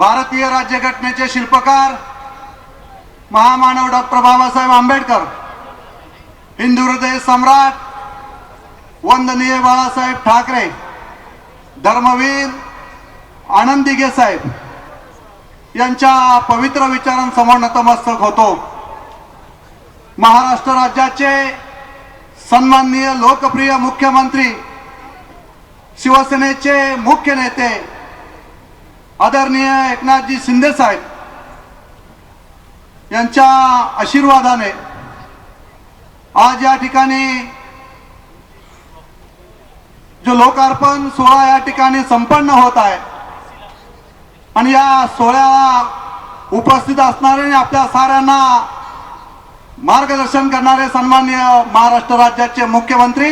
भारतीय राज्यघटनेचे शिल्पकार महामानव डॉक्टर बाबासाहेब आंबेडकर हिंदू हृदय सम्राट वंदनीय बाळासाहेब ठाकरे धर्मवीर आनंदी साहेब यांच्या पवित्र विचारांसमोर नतमस्तक होतो. महाराष्ट्र राज्याचे सन्माननीय लोकप्रिय मुख्यमंत्री शिवसेनेचे मुख्य नेते आदरणीय एकनाथजी शिंदे साहेब यांच्या आशीर्वादाने आज या ठिकाणी जो लोकार्पण सोहळा या ठिकाणी संपन्न होत आहे आणि या सोहळ्याला उपस्थित असणारे आणि आपल्या साऱ्यांना मार्गदर्शन करणारे सन्माननीय महाराष्ट्र राज्याचे मुख्यमंत्री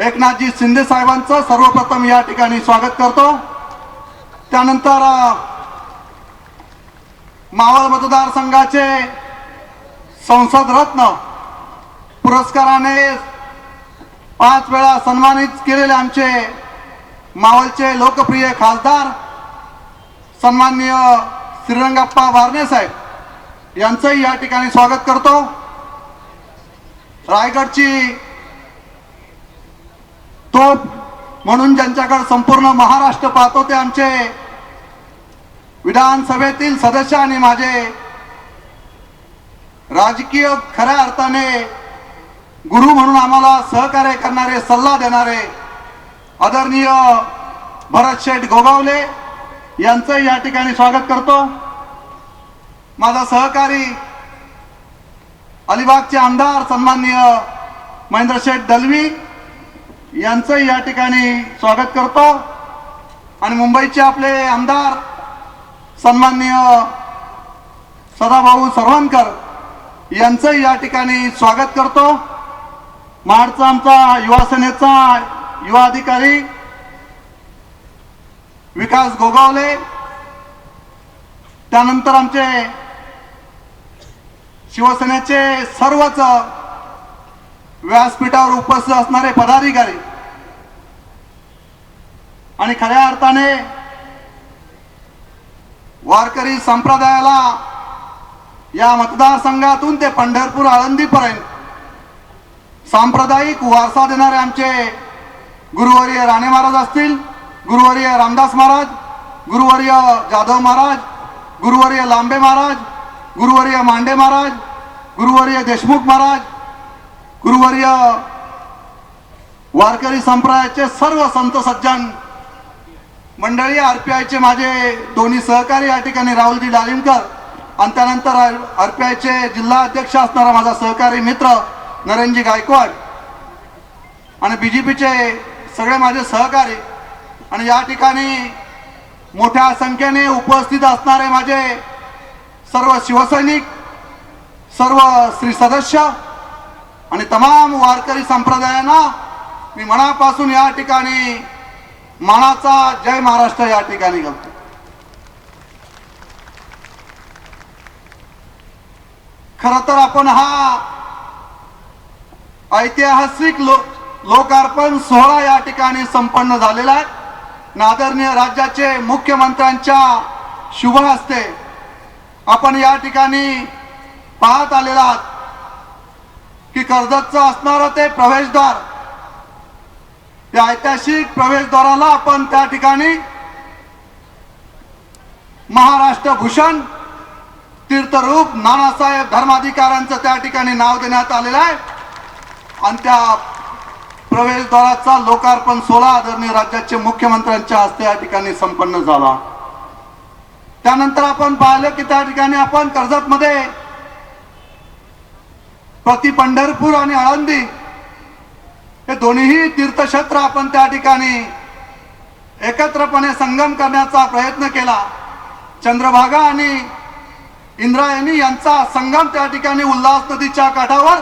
एकनाथजी शिंदे साहेबांचं सर्वप्रथम या ठिकाणी स्वागत करतो. त्यानंतर मावळ मतदारसंघाचे संसद रत्न पुरस्काराने पाच वेळा सन्मानित केलेले आमचे मावळचे लोकप्रिय खासदार सन्माननीय श्रीरंगाप्पा बारणे साहेब यांचंही या ठिकाणी स्वागत करतो. रायगडची तोप म्हणून ज्यांच्याकडे संपूर्ण महाराष्ट्र पाहतो ते आमचे विधानसभेतील सदस्य आणि माझे राजकीय खऱ्या अर्थाने गुरु म्हणून आम्हाला सहकार्य करणारे सल्ला देणारे आदरणीय भरत शेठ गोगावले यांचं या ठिकाणी स्वागत करतो. माझा सहकारी अलिबागचे आमदार सन्माननीय महेंद्र शेठ दलवी यांचंही या ठिकाणी स्वागत करतो. आणि मुंबईचे आपले आमदार सन्माननीय सदाभाऊ सर्वांकर यांचंही या ठिकाणी स्वागत करतो. महाडचा आमचा युवा सेनेचा युवा अधिकारी विकास गोगावले. त्यानंतर आमचे शिवसेनेचे सर्वच व्यासपीठावर उपस्थित असणारे पदाधिकारी. आणि खऱ्या अर्थाने वारकरी संप्रदायाला या मतदारसंघातून ते पंढरपूर आळंदीपर्यंत सांप्रदायिक वारसा देणारे आमचे गुरुवर्य राणे महाराज असतील गुरुवर्य रामदास महाराज गुरुवर्य जाधव महाराज गुरुवर्य लांबे महाराज गुरुवर्य मांडे महाराज गुरुवर्य देशमुख महाराज गुरुवर्य वारकरी संप्रदायाचे सर्व संत सज्जन मंडळी आर पी आयचे माझे दोन्ही सहकारी या ठिकाणी राहुलजी डालिमकर आणि त्यानंतर आर पी आयचे जिल्हा अध्यक्ष असणारा माझा सहकारी मित्र नरेनजी गायकवाड आणि बी जे पीचे सगळे माझे सहकारी आणि या ठिकाणी मोठ्या संख्येने उपस्थित असणारे माझे सर्व शिवसैनिक सर्व श्री सदस्य आणि तमाम वारकरी संप्रदायांना मी मनापासून या ठिकाणी मनाचा जय महाराष्ट्र या ठिकाणी करतो खर तर आपण हा ऐतिहासिक लो लोकार्पण सोहळा या ठिकाणी संपन्न झालेला आहे. नादरणीय राज्याचे मुख्यमंत्र्यांच्या शुभ हस्ते आपण या ठिकाणी पाहत आलेला आहात की कर्जतचं असणारं ते प्रवेशद्वार त्या ऐतिहासिक प्रवेशद्वाराला आपण त्या ठिकाणी महाराष्ट्र भूषण तीर्थरूप नानासाहेब धर्माधिकाऱ्यांचं त्या ठिकाणी नाव देण्यात आलेलं आहे. आणि त्या प्रवेशद्वाराचा लोकार्पण सोहळा आदरणीय राज्याचे मुख्यमंत्र्यांच्या हस्ते या ठिकाणी संपन्न झाला. त्यानंतर आपण पाहिलं की त्या ठिकाणी आपण कर्जतमध्ये प्रति पंढरपूर आणि आळंदी हे दोन्हीही तीर्थक्षेत्र आपण त्या ठिकाणी एकत्रपणे संगम करण्याचा प्रयत्न केला. चंद्रभागा आणि इंद्रायणी यांचा संगम त्या ठिकाणी उल्हास नदीच्या काठावर.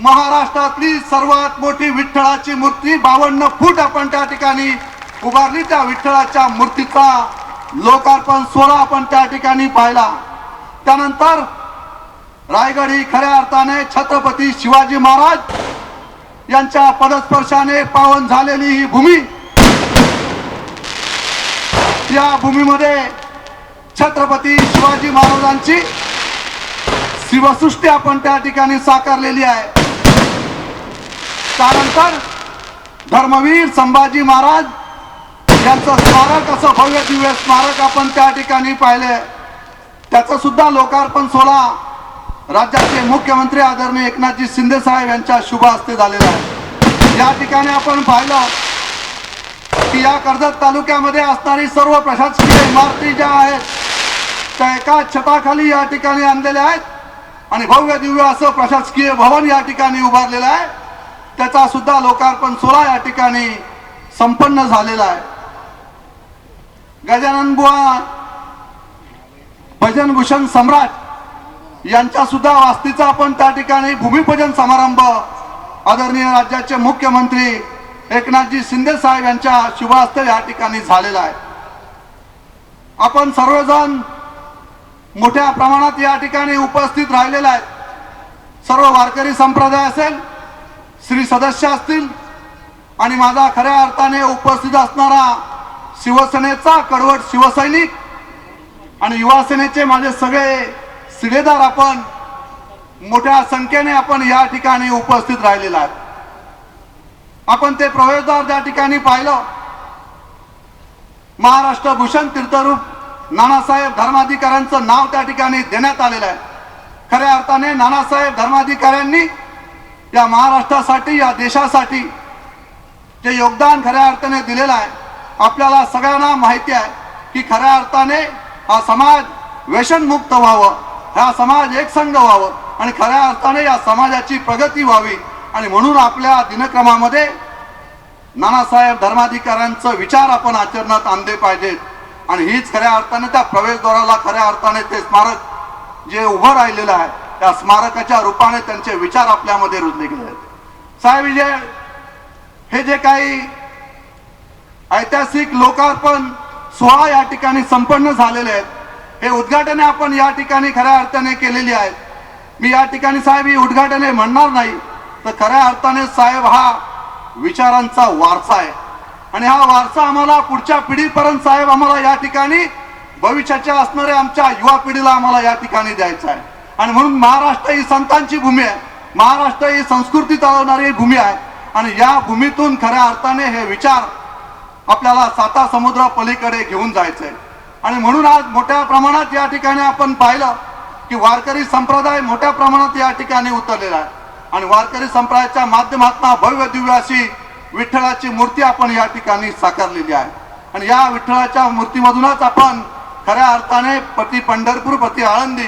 महाराष्ट्रातली सर्वात मोठी विठ्ठलाची मूर्ती बावन्न फूट आपण त्या ठिकाणी उभारली. त्या विठ्ठलाच्या मूर्तीचा लोकार्पण सोहळा आपण त्या ठिकाणी पाहिला. त्यानंतर रायगड ही खऱ्या अर्थाने छत्रपती शिवाजी महाराज यांच्या पदस्पर्शाने पावन झालेली ही भूमी या भूमीमध्ये छत्रपती शिवाजी महाराजांची शिवसृष्टी आपण त्या ठिकाणी साकारलेली आहे. त्यानंतर धर्मवीर संभाजी महाराज यांचं स्मारक असं भव्य दिव्य स्मारक आपण त्या ठिकाणी पाहिले. त्याचं सुद्धा लोकार्पण सोहळा राज्याचे मुख्यमंत्री आदरणीय एकनाथजी शिंदे साहेब यांच्या शुभ हस्ते झालेला आहे. या ठिकाणी आपण पाहिलं की या कर्जत तालुक्यामध्ये असणारी सर्व प्रशासकीय इमारती ज्या आहेत त्या एका छताखाली या ठिकाणी आणलेल्या आहेत आणि भव्य दिव्य असं प्रशासकीय भवन या ठिकाणी उभारलेलं आहे. त्याचा सुद्धा लोकार्पण सोहळा या ठिकाणी संपन्न झालेला आहे. गजानन बुवा भजनभूषण सम्राट यांच्या सुद्धा वास्तीचा आपण त्या ठिकाणी भूमिपूजन समारंभ आदरणीय राज्याचे मुख्यमंत्री एकनाथजी शिंदे साहेब यांच्या शुभहस्ते या ठिकाणी झालेला आहे. आपण सर्वजण मोठ्या प्रमाणात या ठिकाणी उपस्थित राहिलेला आहेत. सर्व वारकरी संप्रदाय असेल श्री सदस्य असतील आणि माझा खऱ्या अर्थाने उपस्थित असणारा शिवसेनेचा कडवट शिवसैनिक आणि युवासेनेचे माझे सगळे सिलेदार आपण मोठ्या संख्येने आपण या ठिकाणी उपस्थित राहिलेला आहे आपण ते प्रवेशद्वार त्या ठिकाणी पाहिलं महाराष्ट्र भूषण तीर्थरूप नानासाहेब धर्माधिकाऱ्यांचं नाव त्या ठिकाणी देण्यात आलेलं आहे. खऱ्या अर्थाने नानासाहेब धर्माधिकाऱ्यांनी या महाराष्ट्रासाठी या देशासाठी जे योगदान खऱ्या अर्थाने दिलेलं आहे आपल्याला सगळ्यांना माहिती आहे की खऱ्या अर्थाने हा समाज व्यसनमुक्त व्हावं. हा समाज एकसंघ व्हावं आणि खऱ्या अर्थाने या समाजाची प्रगती व्हावी. आणि म्हणून आपल्या दिनक्रमामध्ये नानासाहेब धर्माधिकाऱ्यांचं विचार आपण आचरणात आणले पाहिजेत. आणि हीच खऱ्या अर्थाने त्या प्रवेशद्वाराला खऱ्या अर्थाने ते स्मारक जे उभं राहिलेलं आहे त्या स्मारकाच्या रूपाने त्यांचे विचार आपल्यामध्ये रुजले गेले आहेत. साहेब विजय हे जे काही ऐतिहासिक लोकार्पण सोहळा या ठिकाणी संपन्न झालेले आहेत हे उद्घाटने आपण या ठिकाणी खऱ्या अर्थाने केलेली आहेत. मी या ठिकाणी साहेब ही उद्घाटने म्हणणार नाही तर खऱ्या अर्थाने साहेब हा विचारांचा वारसा आहे. आणि हा वारसा आम्हाला पुढच्या पिढीपर्यंत साहेब आम्हाला या ठिकाणी भविष्याच्या असणाऱ्या आमच्या युवा पिढीला आम्हाला या ठिकाणी द्यायचं आहे. आणि म्हणून महाराष्ट्र ही संतांची भूमी आहे. महाराष्ट्र ही संस्कृती चालवणारी भूमी आहे. आणि या भूमीतून खऱ्या अर्थाने हे विचार आपल्याला साता समुद्रा पलीकडे घेऊन आहे आणि म्हणून आज मोठ्या प्रमाणात या ठिकाणी आपण पाहिलं की वारकरी संप्रदाय मोठ्या प्रमाणात या ठिकाणी उतरलेला आहे. आणि वारकरी संप्रदायाच्या माध्यमातून भव्य दिव्य अशी विठ्ठलाची मूर्ती आपण या ठिकाणी साकारलेली आहे. आणि या विठ्ठलाच्या मूर्तीमधूनच आपण खऱ्या अर्थाने पती पंढरपूर पती आळंदी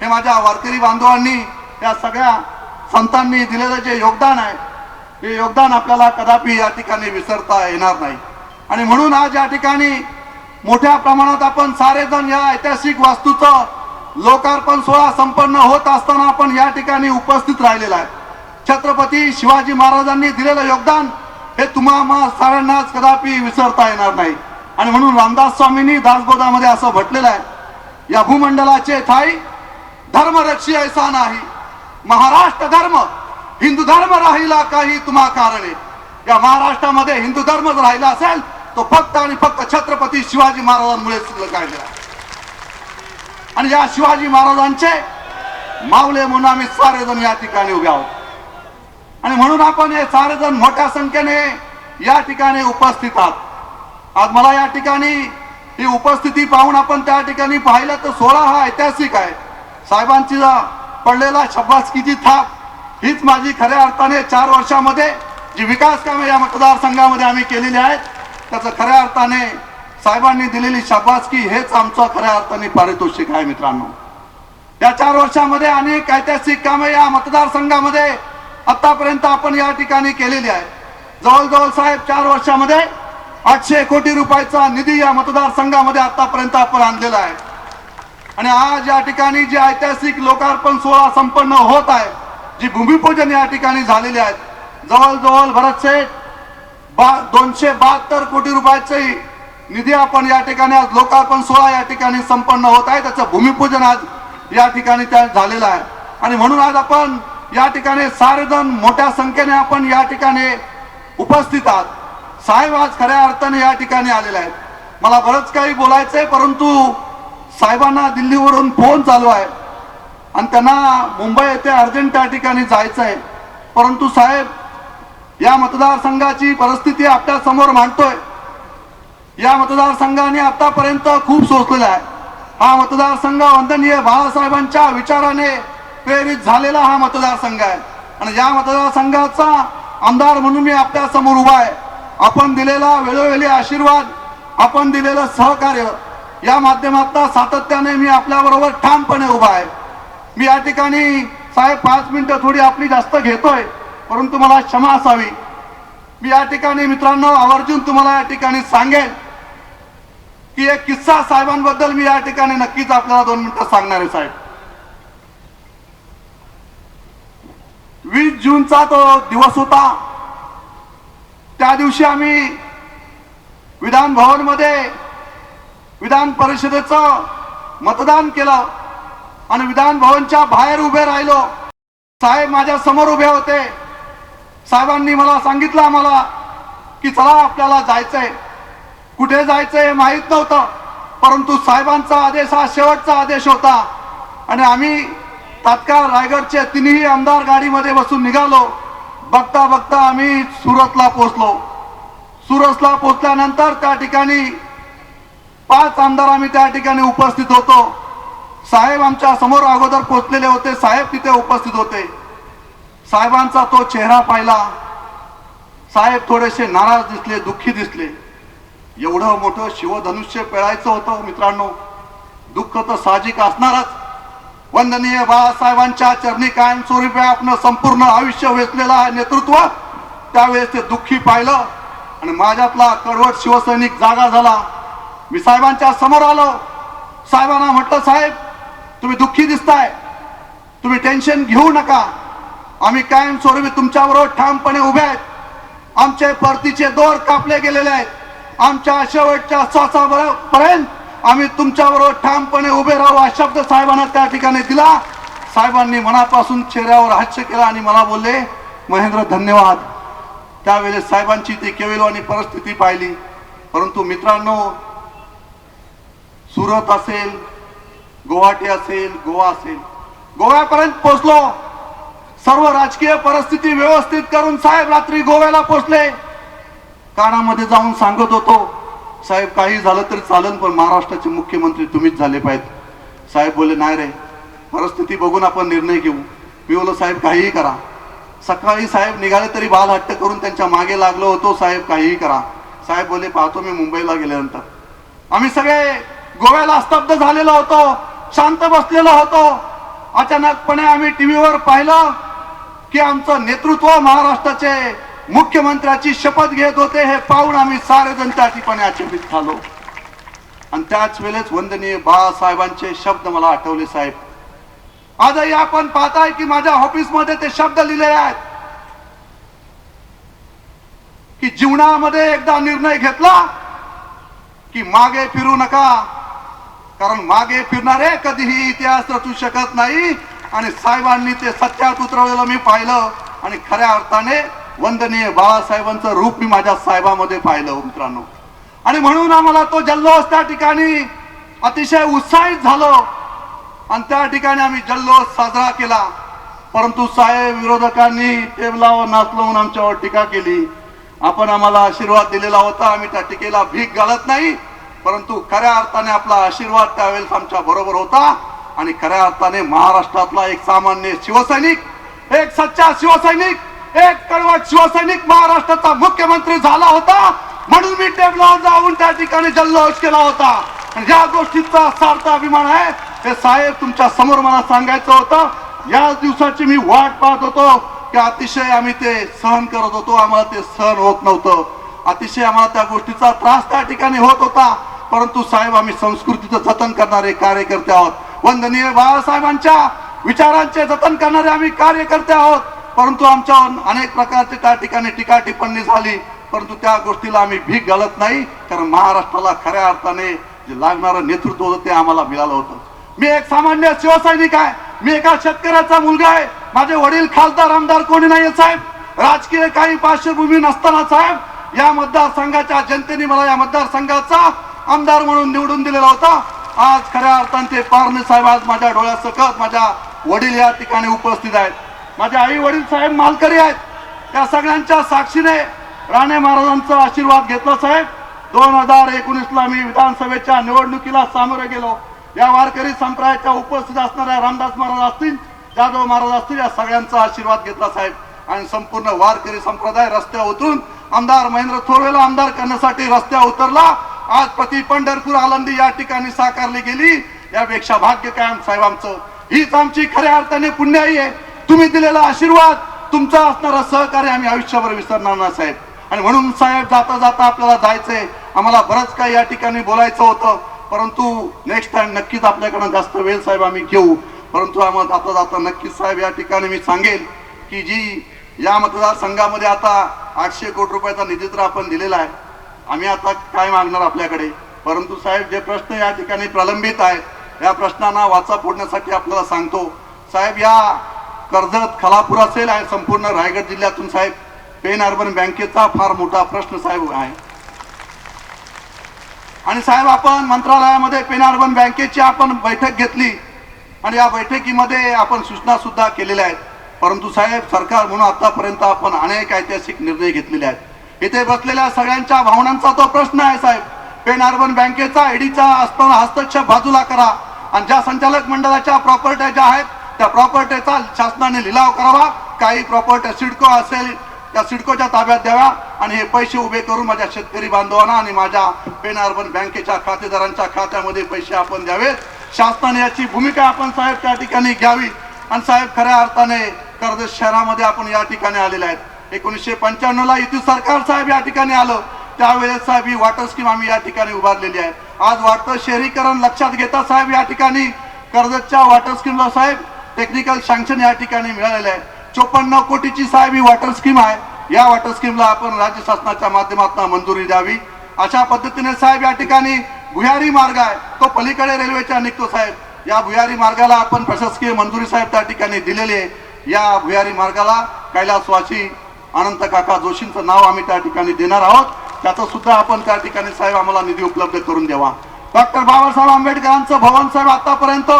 हे माझ्या वारकरी बांधवांनी या सगळ्या संतांनी दिलेलं जे योगदान आहे हे योगदान आपल्याला कदापि या ठिकाणी विसरता येणार नाही. आणि म्हणून आज या ठिकाणी मोठ्या प्रमाणात आपण सारेजण या ऐतिहासिक वास्तूचं लोकार्पण सोहळा संपन्न होत असताना आपण या ठिकाणी उपस्थित राहिलेला आहे. छत्रपती शिवाजी महाराजांनी दिलेलं योगदान हे तुम्हा आम्हा साऱ्यांनाच कदापि विसरता येणार नाही. आणि म्हणून रामदास स्वामींनी दासबोधामध्ये असं म्हटलेलं आहे या भूमंडलाचे ठाई धर्मरक्षी ऐसा नाही. महाराष्ट्र धर्म हिंदू धर्म राहिला काही तुम्हा कारणे. या महाराष्ट्रामध्ये हिंदू धर्मच राहिला असेल तो फक्त आणि फक्त छत्रपती शिवाजी महाराजांमुळे शिल्लक आणि या शिवाजी महाराजांचे मावले म्हणून आम्ही सारेजण या ठिकाणी उभे आहोत. आणि म्हणून आपण हे सारेजण मोठ्या संख्येने या ठिकाणी उपस्थित आहात. आज मला या ठिकाणी ही उपस्थिती पाहून आपण त्या ठिकाणी पाहिलं तर सोहळा हा ऐतिहासिक आहे. साहेबांची पडलेला शब्बासकीची थाप हीच माझी खऱ्या अर्थाने चार वर्षामध्ये जी विकास कामे या मतदारसंघामध्ये आम्ही केलेली आहेत त्याचं खऱ्या अर्थाने साहेबांनी दिलेली शाबासकी हेच आमचं खऱ्या अर्थाने पारितोषिक आहे मित्रांनो. या चार वर्षामध्ये अनेक ऐतिहासिक कामे या मतदारसंघामध्ये आतापर्यंत आपण या ठिकाणी केलेली आहे. जवळजवळ साहेब चार वर्षामध्ये आठशे कोटी रुपयाचा निधी या मतदारसंघामध्ये आतापर्यंत आपण आणलेला आहे. आणि आज या ठिकाणी जे ऐतिहासिक लोकार्पण सोहळा संपन्न होत आहे जी भूमिपूजन या ठिकाणी झालेली आहेत जवळजवळ बरेचसे बा दोनशे बहात्तर कोटी रुपयाचंही निधी आपण या ठिकाणी आज लोकार्पण सोहळा या ठिकाणी संपन्न होत आहे. त्याचं भूमिपूजन आज या ठिकाणी त्या झालेलं आहे. आणि म्हणून आज आपण या ठिकाणी सारेजण मोठ्या संख्येने आपण या ठिकाणी उपस्थित आहात. साहेब आज खऱ्या अर्थाने या ठिकाणी आलेले आहेत. मला बरंच काही बोलायचं आहे परंतु साहेबांना दिल्लीवरून फोन चालू आहे. आणि त्यांना मुंबई येथे अर्जंट त्या ठिकाणी जायचं आहे. परंतु साहेब या मतदारसंघाची परिस्थिती आपल्यासमोर मांडतोय. या मतदारसंघाने आतापर्यंत खूप सोसलेला आहे. हा मतदारसंघ वंदनीय बाळासाहेबांच्या विचाराने प्रेरित झालेला हा मतदारसंघ आहे. आणि या मतदारसंघाचा आमदार म्हणून मी आपल्यासमोर उभा आहे. आपण दिलेला वेळोवेळी आशीर्वाद आपण दिलेलं सहकार्य या माध्यमातून सातत्याने मी आपल्या बरोबर ठामपणे उभा आहे. मी या ठिकाणी साहेब पाच मिनिटं थोडी आपली जास्त घेतोय. परंतु मला क्षमा असावी. मी या ठिकाणी मित्रांनो आवर्जून तुम्हाला या ठिकाणी सांगेन की एक किस्सा साहेबांबद्दल मी या ठिकाणी नक्कीच आपल्याला दोन मिनिटं सांगणार आहे साहेब. वीस जूनचा तो दिवस होता. त्या दिवशी आम्ही विधान भवनमध्ये विधान परिषदेचं मतदान केलं आणि विधान भवनच्या बाहेर उभे राहिलो. साहेब माझ्यासमोर उभे होते. साहेबांनी मला सांगितलं आम्हाला की चला आपल्याला जायचंय. कुठे जायचंय हे माहीत नव्हतं परंतु साहेबांचा आदेश हा शेवटचा आदेश होता. आणि आम्ही तात्काळ रायगडचे तिन्ही आमदार गाडीमध्ये बसून निघालो. बघता बघता आम्ही सुरतला पोहोचलो. सुरतला पोहोचल्यानंतर त्या ठिकाणी पाच आमदार आम्ही त्या ठिकाणी उपस्थित होतो. साहेब आमच्यासमोर अगोदर पोहोचलेले होते साहेब तिथे उपस्थित होते. साहेबांचा तो चेहरा पाहिला. साहेब थोडेसे नाराज दिसले दुःखी दिसले. एवढं मोठं शिवधनुष्य पेळायचं होतं मित्रांनो. दुःख तर साहजिक असणारच. वंदनीय बाळासाहेबांच्या चरणी कायमस्वरूपी आपलं संपूर्ण आयुष्य वेचलेलं आहे नेतृत्व. त्यावेळेस ते दुःखी पाहिलं आणि माझ्यातला कडवट शिवसैनिक जागा झाला. मी साहेबांच्या समोर आलो. साहेबांना म्हटलं साहेब तुम्ही दुःखी दिसताय. तुम्ही टेन्शन घेऊ नका. आम्ही कायमस्वरूपी तुमच्याबरोबर ठामपणे उभे आहेत. आमचे परतीचे दोर कापले गेलेले आहेत. आमच्या शेवटच्या श्वासापर्यंत आम्ही तुमच्याबरोबर ठामपणे उभे राहू हा शब्द साहेबांना त्या ठिकाणी दिला. साहेबांनी मनापासून चेहऱ्यावर हास्य केला आणि मला बोलले महेंद्र धन्यवाद. त्यावेळेस साहेबांची ती केविलवाणी परिस्थिती पाहिली. परंतु मित्रांनो सुरत असेल गुवाहाटी असेल गोवा असेल गोव्यापर्यंत पोहोचलो. सर्व राजकीय परिस्थिती व्यवस्थित करून साहेब रात्री गोव्याला पोचले कानामध्ये जाऊन सांगत होतो साहेब काही झालं तरी चालेल पण महाराष्ट्राचे मुख्यमंत्री तुम्हीच झाले पाहिजे साहेब बोलले नाही रे परिस्थिती बघून आपण निर्णय घेऊ. मी बोलो साहेब काहीही करा. सकाळी साहेब निघाले तरी बाल हट्ट करून त्यांच्या मागे लागलो होतो साहेब काहीही करा. साहेब बोले पाहतो मी मुंबईला गेल्यानंतर. आम्ही सगळे गोव्याला स्तब्ध झालेलो होतो शांत बसलेलो होतो. अचानकपणे आम्ही टीव्हीवर पाहिलं की आमचं नेतृत्व महाराष्ट्राचे मुख्यमंत्र्याची शपथ घेत होते हे पाहून आम्ही सारे जण त्या ठिकाणी अचंबित झालो. आणि त्याच वेळेस वंदनीय बाळासाहेबांचे शब्द मला आठवले साहेब. आजही आपण पाहताय की माझ्या ऑफिसमध्ये ते शब्द लिहिलेले आहेत. की जीवनामध्ये एकदा निर्णय घेतला की मागे फिरू नका. कारण मागे फिरणारे कधीही इतिहास रचू शकत नाही. आणि साहेबांनी ते सत्यात उतरवलेलं मी पाहिलं आणि खऱ्या अर्थाने वंदनीय बाळासाहेबांचं रूप मी माझ्या साहेबामध्ये पाहिलं मित्रांनो. आणि म्हणून आम्हाला तो जल्लोष त्या ठिकाणी अतिशय उत्साहित झालो. आणि त्या ठिकाणी आम्ही जल्लोष साजरा केला. परंतु साहेब विरोधकांनी टेबलावर नाचलवून आमच्यावर टीका केली. आपण आम्हाला आशीर्वाद दिलेला होता. आम्ही त्या टीकेला भीक घालत नाही. परंतु खऱ्या अर्थाने आपला आशीर्वाद त्यावेळेस आमच्या बरोबर होता. आणि खऱ्या अर्थाने महाराष्ट्रातला एक सामान्य शिवसैनिक एक सच्चा शिवसैनिक एक कडवट शिवसैनिक महाराष्ट्राचा मुख्यमंत्री झाला होता. म्हणून मी टेबलावर जाऊन त्या ठिकाणी जल्लोष केला होता. आणि ज्या गोष्टीचा सार्थ अभिमान आहे हे साहेब तुमच्यासमोर मला सांगायचं होतं. या दिवसाची मी वाट पाहत होतो की अतिशय आम्ही ते सहन करत होतो. आम्हाला ते सहन होत नव्हतं. अतिशय आम्हाला त्या गोष्टीचा त्रास त्या ठिकाणी होत होता. परंतु साहेब आम्ही संस्कृतीचं जतन करणारे कार्यकर्ते आहोत. वंदनीय बाळासाहेबांच्या विचारांचे जतन करणारे आम्ही कार्यकर्ते आहोत. परंतु आमच्यावर अनेक प्रकारचे त्या ठिकाणी टीका टिप्पणी झाली. परंतु त्या गोष्टीला आम्ही भीक घालत नाही कारण महाराष्ट्राला खऱ्या अर्थाने जे लागणारं नेतृत्व होतं ते आम्हाला मिळालं होतं. मी एक सामान्य शिवसैनिक आहे. मी एका शेतकऱ्याचा मुलगा आहे. माझे वडील खासदार आमदार कोणी नाही साहेब. राजकीय काही पार्श्वभूमी नसताना साहेब या मतदारसंघाच्या जनतेने मला या मतदारसंघाचा आमदार म्हणून निवडून दिलेला होता. आज खऱ्या अर्थाने ते पारणे साहेब आज माझ्या डोळ्यासकट माझ्या वडील या ठिकाणी उपस्थित आहेत. माझे आई वडील साहेब मालकरी आहेत. या सगळ्यांच्या साक्षीने राणे महाराजांचा आशीर्वाद घेतला साहेब. दोन हजार एकोणीसला मी विधानसभेच्या निवडणुकीला सामोरे गेलो. या वारकरी संप्रदायाच्या उपस्थित असणाऱ्या रामदास महाराज असतील जाधव महाराज असतील या सगळ्यांचा आशीर्वाद घेतला साहेब. आणि संपूर्ण वारकरी संप्रदाय रस्त्यावर उतरून आमदार महेंद्र थोरवेला आमदार करण्यासाठी रस्त्यावर उतरला. आज पती पंढरपूर आलंदी या ठिकाणी साकारली गेली. यापेक्षा भाग्य कायम साहेब आमचं. हीच आमची खऱ्या अर्थाने पुण्याई आहे. तुम्ही दिलेला आशीर्वाद तुमचा असणारा सहकार्य आम्ही आयुष्यभर विसरणार ना साहेब. आणि म्हणून साहेब जाता जाता आपल्याला जायचंय. आम्हाला बरंच काही या ठिकाणी बोलायचं होतं. परंतु नेक्स्ट टाइम नक्कीच आपल्याकडनं जास्त वेळ साहेब आम्ही घेऊ. परंतु आम्हाला जाता जाता नक्कीच साहेब या ठिकाणी मी सांगेल की जी या मतदारसंघामध्ये आता आठशे कोटी रुपयाचा निधी तर आपण दिलेला आहे. आम्ही आता काय मागणार आपल्याकडे? परंतु साहेब जे प्रश्न या ठिकाणी प्रलंबित आहेत या प्रश्नांना वाचा फोडण्यासाठी आपल्याला सांगतो. साहेब या कर्जत खलापूर असेल आणि संपूर्ण रायगड जिल्ह्यातून साहेब. पेन अर्बन बँकेचा फार मोठा प्रश्न साहेब आहे. आणि साहेब आपण मंत्रालयामध्ये पेन अर्बन बँकेची आपण बैठक घेतली. आणि या बैठकीमध्ये आपण सूचना सुद्धा केलेल्या आहेत. परंतु साहेब सरकार म्हणून आतापर्यंत आपण अनेक ऐतिहासिक निर्णय घेतलेले आहेत. इथे बसलेल्या सगळ्यांच्या भावनांचा तो प्रश्न आहे साहेब. पेन अर्बन बँकेचा ईडीचा असताना हस्तक्षेप बाजूला करा. आणि ज्या संचालक मंडळाच्या प्रॉपर्ट्या ज्या आहेत त्या प्रॉपर्टीचा शासनाने लिलाव करावा. काही प्रॉपर्ट्या सिडको असेल त्या सिडकोच्या ताब्यात द्याव्या. आणि हे पैसे उभे करून माझ्या शेतकरी बांधवांना आणि माझ्या पेन अर्बन बँकेच्या खातेदारांच्या खात्यामध्ये पैसे आपण द्यावेत. शासनाने याची भूमिका आपण साहेब त्या ठिकाणी घ्यावी. आणि साहेब खऱ्या अर्थाने कर्जत शहरामध्ये आपण या ठिकाणी आलेले आहेत. एकोणीसशे पंच्याण्णवला युती सरकार साहेब या ठिकाणी आलं. त्यावेळेस साहेब ही वॉटर स्कीम आम्ही या ठिकाणी उभारलेली आहे. आज वाटतं शहरीकरण लक्षात घेता साहेब या ठिकाणी कर्जतच्या वॉटर स्कीमला साहेब टेक्निकल सँक्शन या ठिकाणी मिळालेलं आहे. चोपन्न कोटीची साहेब ही वॉटर स्कीम आहे. या वॉटर स्कीमला आपण राज्य शासनाच्या माध्यमातून मंजुरी द्यावी. अशा पद्धतीने साहेब या ठिकाणी भुयारी मार्ग आहे. तो पलीकडे रेल्वेच्या निघतो साहेब. या भुयारी मार्गाला आपण प्रशासकीय मंजुरी साहेब त्या ठिकाणी दिलेली आहे. या भुयारी मार्गाला कैलासवासी अनंत काका जोशींचं नाव आम्ही त्या ठिकाणी देणार आहोत. त्याचं सुद्धा आपण त्या ठिकाणी साहेब आम्हाला निधी उपलब्ध करून द्यावा. डॉक्टर बाबासाहेब आंबेडकरांचं भवन साहेब आतापर्यंत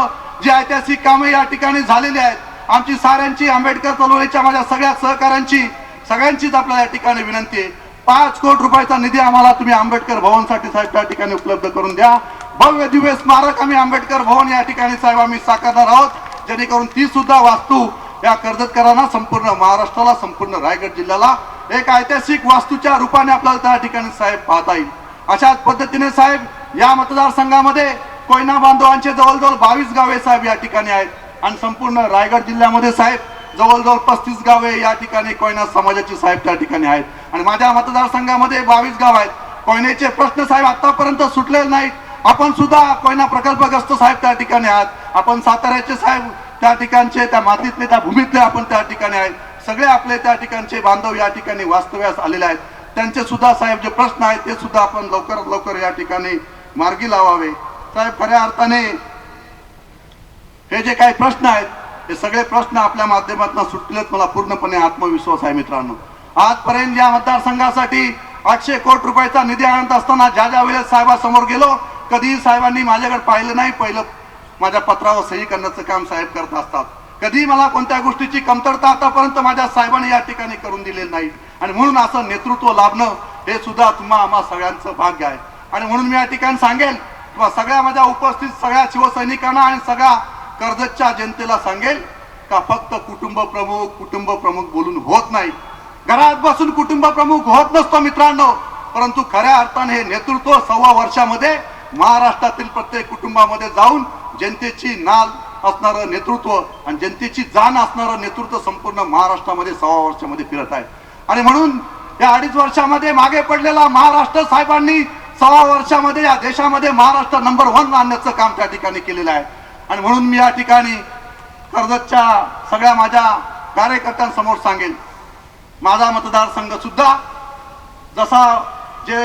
जी ऐतिहासिक कामे या ठिकाणी झालेली आहेत आमची साऱ्यांची आंबेडकर चळवळीच्या माझ्या सगळ्या सहकाऱ्यांची सगळ्यांचीच आपल्याला या ठिकाणी विनंती आहे. पाच कोटी रुपयाचा निधी आम्हाला तुम्ही आंबेडकर भवनसाठी साहेब त्या ठिकाणी उपलब्ध करून द्या. भव्य दिव्य स्मारक आम्ही आंबेडकर भवन या ठिकाणी साहेब आम्ही साकारणार आहोत. जेणेकरून ती सुद्धा वास्तू या कर्जतकरांना संपूर्ण महाराष्ट्राला संपूर्ण रायगड जिल्ह्याला एक ऐतिहासिक वास्तूच्या रूपाने आपल्याला त्या ठिकाणी साहेब पाहता येईल. अशाच पद्धतीने साहेब या मतदारसंघामध्ये कोयना बांधवांचे जवळजवळ बावीस गावे साहेब या ठिकाणी आहेत. आणि संपूर्ण रायगड जिल्ह्यामध्ये साहेब जवळजवळ पस्तीस गावे या ठिकाणी कोयना समाजाची साहेब त्या ठिकाणी आहेत. आणि माझ्या मतदारसंघामध्ये बावीस गाव आहेत. कोयनेचे प्रश्न साहेब आतापर्यंत सुटलेले नाहीत. आपण सुद्धा कोयना प्रकल्पग्रस्त साहेब त्या ठिकाणी आहात. आपण साताऱ्याचे साहेब त्या ठिकाणचे त्या मातीतले त्या भूमीतले आपण त्या ठिकाणी आहेत. सगळे आपले त्या ठिकाणचे बांधव या ठिकाणी वास्तव्यास आलेले आहेत. त्यांचे सुद्धा साहेब जे प्रश्न आहेत ते सुद्धा आपण लवकरात लवकर या ठिकाणी मार्गी लावावे. साहेब खऱ्या अर्थाने हे जे काही प्रश्न आहेत हे सगळे प्रश्न आपल्या माध्यमातून सुटलेत मला पूर्णपणे आत्मविश्वास आहे मित्रांनो. आजपर्यंत या मतदारसंघासाठी आठशे कोटी रुपयाचा निधी आणत असताना ज्या ज्या वेळेस साहेबासमोर गेलो कधीही साहेबांनी माझ्याकडे पाहिलं नाही. पहिलं माझ्या पत्रावर सही करण्याचं काम साहेब करत असतात. कधी मला कोणत्या गोष्टीची कमतरता आतापर्यंत माझ्या साहेबांनी या ठिकाणी करून दिलेली नाही. आणि म्हणून असं नेतृत्व लाभणं हे सुद्धा तुम्हा आम्हा सगळ्यांचं भाग्य आहे. आणि म्हणून मी या ठिकाणी सांगेल किंवा सगळ्या माझ्या उपस्थित सगळ्या शिवसैनिकांना आणि सगळ्या कर्जतच्या जनतेला सांगेल का फक्त कुटुंब प्रमुख कुटुंब प्रमुख बोलून होत नाही. घरात बसून कुटुंब प्रमुख होत नसतो मित्रांनो परंतु खऱ्या अर्थाने हे नेतृत्व सव्वा वर्षामध्ये महाराष्ट्रातील प्रत्येक कुटुंबामध्ये जाऊन जनतेची नाल असणारं नेतृत्व आणि जनतेची जाण असणारं नेतृत्व संपूर्ण महाराष्ट्रामध्ये सव्वा वर्षामध्ये फिरत आहे. आणि म्हणून या अडीच वर्षामध्ये मागे पडलेला महाराष्ट्र साहेबांनी सव्वा वर्षामध्ये या देशामध्ये महाराष्ट्र नंबर वन आणण्याचं काम त्या ठिकाणी केलेलं आहे. आणि म्हणून मी या ठिकाणी कर्जतच्या सगळ्या माझ्या कार्यकर्त्यांसमोर सांगेल माझा मतदारसंघ सुद्धा जसा जे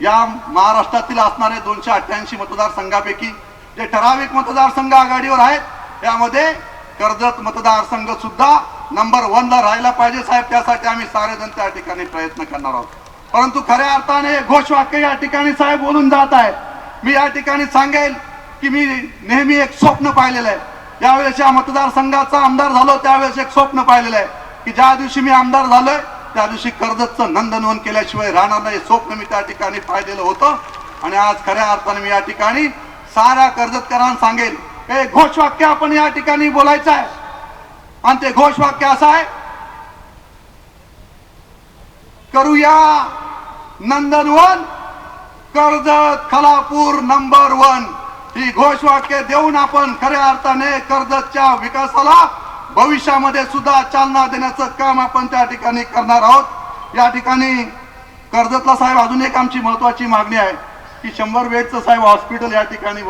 या महाराष्ट्रातील असणारे दोनशे अठ्ठ्याऐंशी मतदारसंघापैकी जे ठराविक मतदारसंघ आघाडीवर आहेत यामध्ये कर्जत मतदारसंघ सुद्धा नंबर वनला राहायला पाहिजे साहेब. त्यासाठी आम्ही सारेजण त्या ठिकाणी प्रयत्न करणार आहोत. परंतु खऱ्या अर्थाने घोषवाक्य या ठिकाणी साहेब बोलून जात आहे मी या ठिकाणी सांगेल की मी नेहमी एक स्वप्न पाहिलेलं आहे. यावेळेस या मतदारसंघाचा आमदार झालो त्यावेळेस एक स्वप्न पाहिलेलं आहे की ज्या दिवशी मी आमदार झालोय त्या दिवशी कर्जतचं नंदनवन केल्याशिवाय राहणार नाही. हे स्वप्न मी त्या ठिकाणी पाहिलेलं होतं. आणि आज खऱ्या अर्थाने मी या ठिकाणी साऱ्या कर्जतकरांना सांगेल हे घोषवाक्य आपण या ठिकाणी बोलायचं आहे. आणि ते घोषवाक्य असं आहे करूया नंदनवन कर्जत खलापूर नंबर वन. ही घोषवाक्य देऊन आपण खऱ्या अर्थाने कर्जतच्या विकासाला भविष्यामध्ये सुद्धा चालना देण्याचं काम आपण त्या ठिकाणी करणार आहोत. या ठिकाणी कर्जतला साहेब अजून एक आमची महत्वाची मागणी आहे. की शंभर बेडचं साहेब हॉस्पिटल या ठिकाणी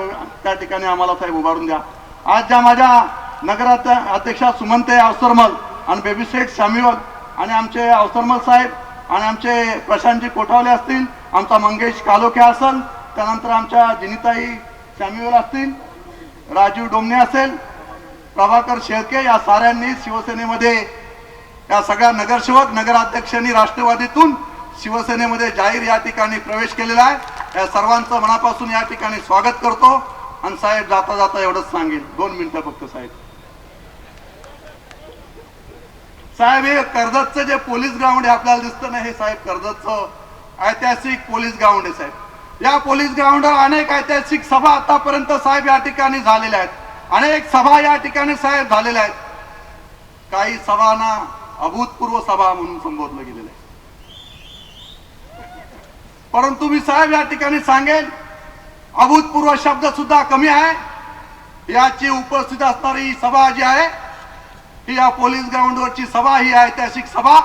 त्या ठिकाणी आम्हाला साहेब उभारून द्या. आज ज्या माझ्या नगरात अध्यक्षा सुमनते अवसरमल आणि बेबीसेठ सॅम्युअल आणि आमचे अवसरमल साहेब आणि आमचे प्रशांतजी कोठावले असतील आमचा मंगेश कालोखे असेल त्यानंतर आमच्या जिनिताई सॅम्युअल असतील राजीव डोमणे असेल प्रभाकर शेळके या साऱ्यांनी शिवसेनेमध्ये या सगळ्या नगरसेवक नगराध्यक्षांनी राष्ट्रवादीतून शिवसेनेमध्ये जाहीर या ठिकाणी प्रवेश केलेला आहे. या सर्वांचं मनापासून या ठिकाणी स्वागत करतो आणि साहेब जाता जाता एवढंच सांगेल दोन मिनिटं फक्त साहेब. साहेब हे कर्जतचं जे पोलीस ग्राउंड आहे आपल्याला दिसतं ना हे साहेब कर्जतचं ऐतिहासिक पोलीस ग्राउंड आहे साहेब. या पोलीस ग्राउंडवर अनेक ऐतिहासिक सभा आतापर्यंत साहेब या ठिकाणी झालेल्या आहेत. अनेक सभा या ठिकाणी साहेब झालेल्या आहेत. काही सभांना अभूतपूर्व सभा म्हणून संबोधलं गेलेलं आहे. परंतु मी साहेब या ठिकाणी सांगेन अभूतपूर्व शब्द सुद्धा कमी आहे. याची उपस्थित असणारी ही सभा जी आहे ही या पोलीस ग्राउंडवरची सभा ही ऐतिहासिक सभा.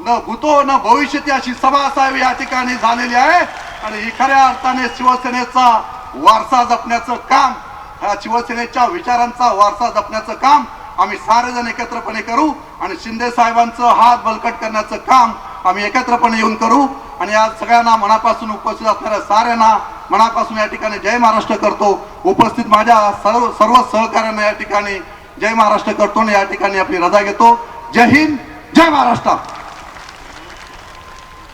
न भूतो न भविष्यती अशी सभा साहेब या ठिकाणी झालेली आहे. आणि ही खऱ्या अर्थाने शिवसेनेचा वारसा जपण्याचं काम ह्या शिवसेनेच्या विचारांचा वारसा जपण्याचं काम आम्ही सारेजण एकत्रपणे करू आणि शिंदे साहेबांचं हात बलकट करण्याचं काम आम्ही एकत्रपणे येऊन करू. आणि आज सगळ्यांना मनापासून उपस्थित असणाऱ्या साऱ्यांना मनापासून या ठिकाणी जय महाराष्ट्र करतो. उपस्थित माझ्या सर्व सर्व सहकार्यांना या ठिकाणी जय महाराष्ट्र करतो आणि या ठिकाणी आपली रजा घेतो. जय हिंद जय महाराष्ट्र.